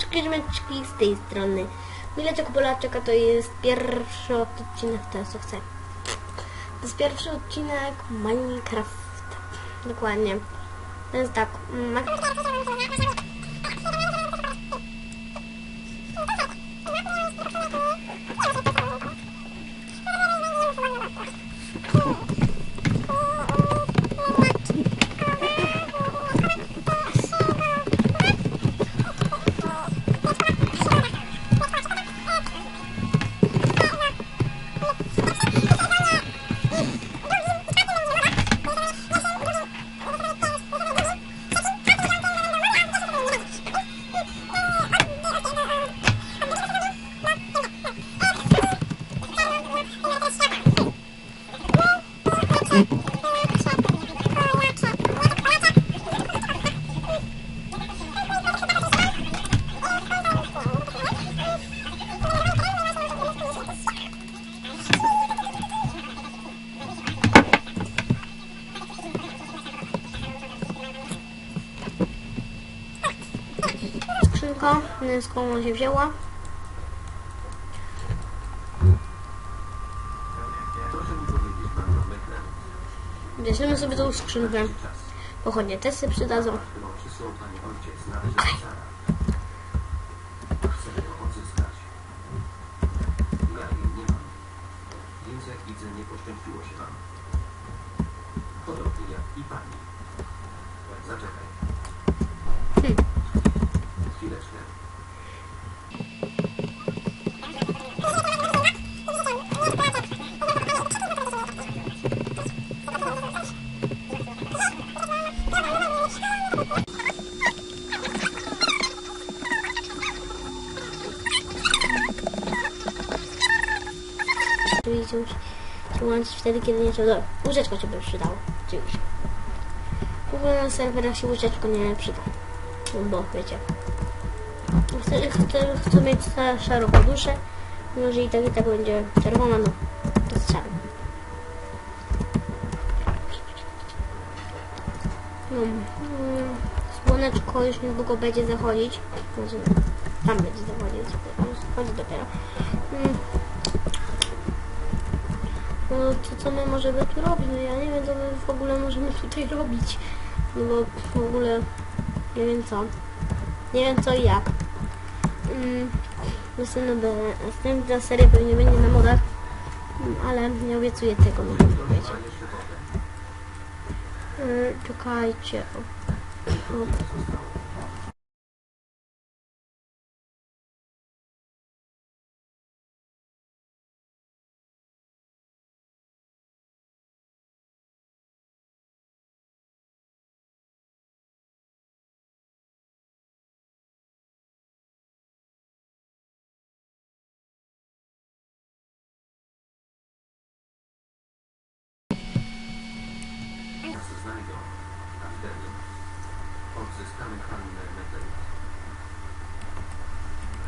Siemanczki, z tej strony. Mileczek Polaczek, a to jest pierwszy odcinek, co chcę. To jest pierwszy odcinek Minecraft. Dokładnie. To jest tak. Skrzynka, skąd ona się wzięła. Bierzemy sobie tą skrzynkę. Pochodnie te się przydadzą. Więc jak widzę, nie poświęciło się wam. Podobnie jak i pani. Zaczekaj. Chwileczkę. Musi się łączyć wtedy, kiedy nie trzeba. Łóżeczko się by przydało. Oczywiście. W ogóle na serwerach się łóżeczko nie przyda. No Bo wiecie. Chcę, chcę, chcę mieć sz- szarą poduszę. Mimo, że i tak i tak będzie czerwona, no to czarno. No, mm, słoneczko już niedługo będzie zachodzić. Znaczy, tam będzie zachodzić. Już Chodzi dopiero. Mm. No to co my możemy tu robić? No ja nie wiem co my w ogóle możemy tutaj robić. No bo w ogóle nie wiem co. Nie wiem co i jak. Mm, następna, następna seria pewnie będzie na modach, mm, ale nie obiecuję tego, no wiecie. Yy, czekajcie. O, o.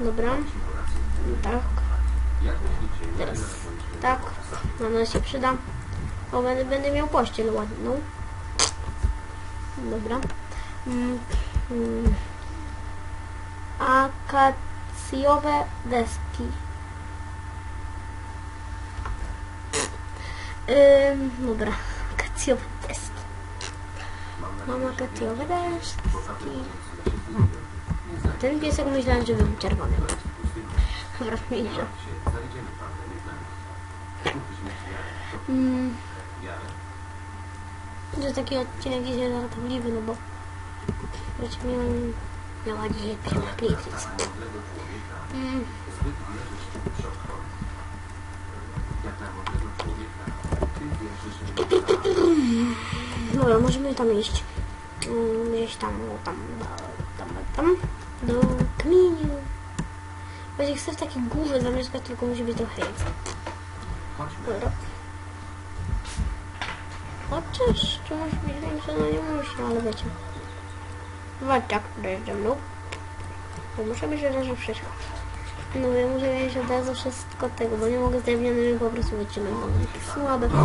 Dobra, tak. Teraz tak. Mam nadzieję, się przyda. O, będę, będę miał pościel ładną. Dobra. Mm, mm. Akacjowe deski. Ym, dobra. Akacjowe. Mam akacjowe deski. Ten piesek myślałem, że był czerwony. Dobra, mniejsza. To Mm, że taki odcinek jest żartobliwy, no bo wiecie, miałem miała dzisiaj człowieka Mm, dobra, możemy tam iść. Mm, Gdzieś tam, o, tam, tam, tam, tam, do kamieniu. Będzie chcę w takiej górze zamieszkać, tylko musi być trochę więcej. Dobra. Chociaż, czy musi być większe? No nie musi, ale wiecie. Jest ze mną. Bo muszę być od razu wszystko. No ja muszę wiedzieć od razu wszystko tego, bo nie mogę z drewnianymi po prostu wytrzymać, słabe.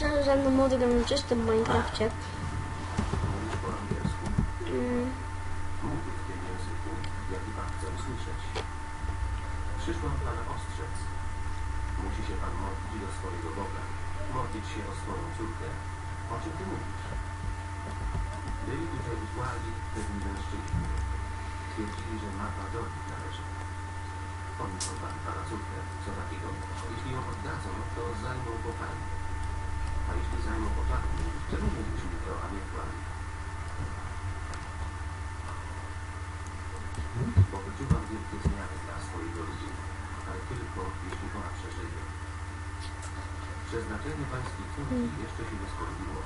Ża- Żadne mody gram czystym w Minecrafcie. Mówisz po angielsku? Mm, Mówię w tym języku, jaki pan chce usłyszeć. Przyszłam pana ostrzec. Musi się pan modlić do swojego Boga. Modlić się o swoją córkę. O czym ty mówisz? Byli tutaj wysłali pewni mężczyźni. Twierdzili, że mapa do nich należy. Oni porwali pana córkę. Co takiego? Jeśli ją oddadzą, to zajmą po pani. A jeśli zajmą po pani, czemu mówisz mi to, a nie kłamie? bo wyczuwam wielkie zmiany dla swojego ludu, ale tylko jeśli ona przeżyje. Przeznaczenie pańskiej córki jeszcze się nie spełniło.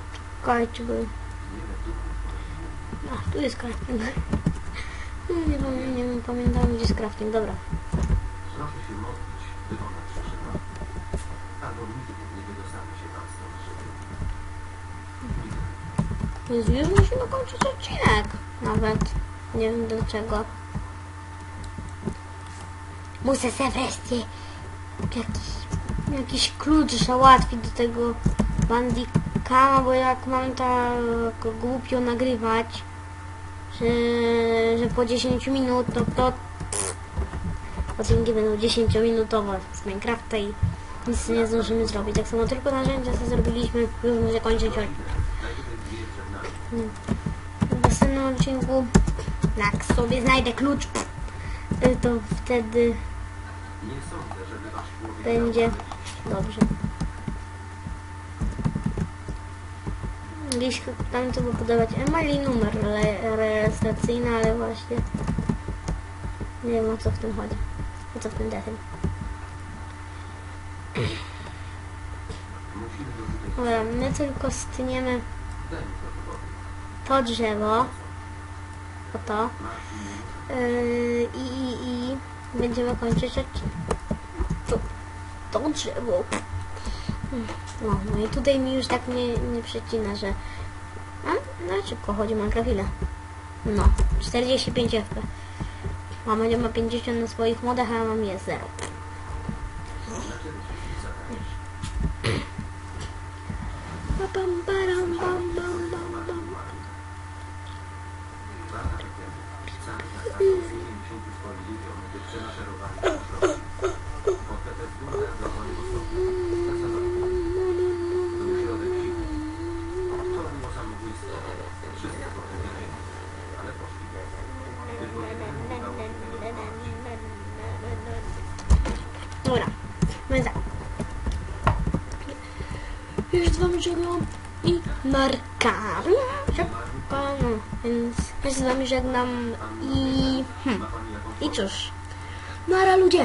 poległo. A, tu jest crafting. No, nie, pamię- nie wiem, pamiętam gdzie jest crafting, dobra. Proszę się modlić, by ona. Albo nigdy nie wydostanie się pan stąd. Więc już musimy kończyć odcinek. Nawet. Nie wiem dlaczego. Muszę sobie wreszcie jakiś, jakiś klucz załatwić do tego bandikama, bo jak mam tak głupio nagrywać, że, że po 10 minut, no to odcinki będą 10 minutowe z Minecrafta i nic nie zdążymy zrobić. Tak samo tylko narzędzia co zrobiliśmy, już muszę kończyć odcinek. Najwyżej dwie przed nami. w następnym odcinku, jak sobie znajdę klucz, y, to wtedy będzie dobrze. Gdzieś tam trzeba podawać Emily numer re- rejestracyjny, ale właśnie nie wiem o co w tym chodzi. O co w tym decyzji. Dobra, my tylko stniemy to drzewo, o to. Yy, i, i, i będziemy kończyć. To, to drzewo. No, no i tutaj mi już tak nie, nie przecina, że... A, no szybko chodzi, mam chwilę. No, 45 FP. Mama nie ma 50 na swoich modach, a ja mam je 0. パンパランパンパンパンパンほら。Już z wami żegnam i narka. Szybko, no, więc ja z wami żegnam i... Hmm, i cóż. Nara ludzie!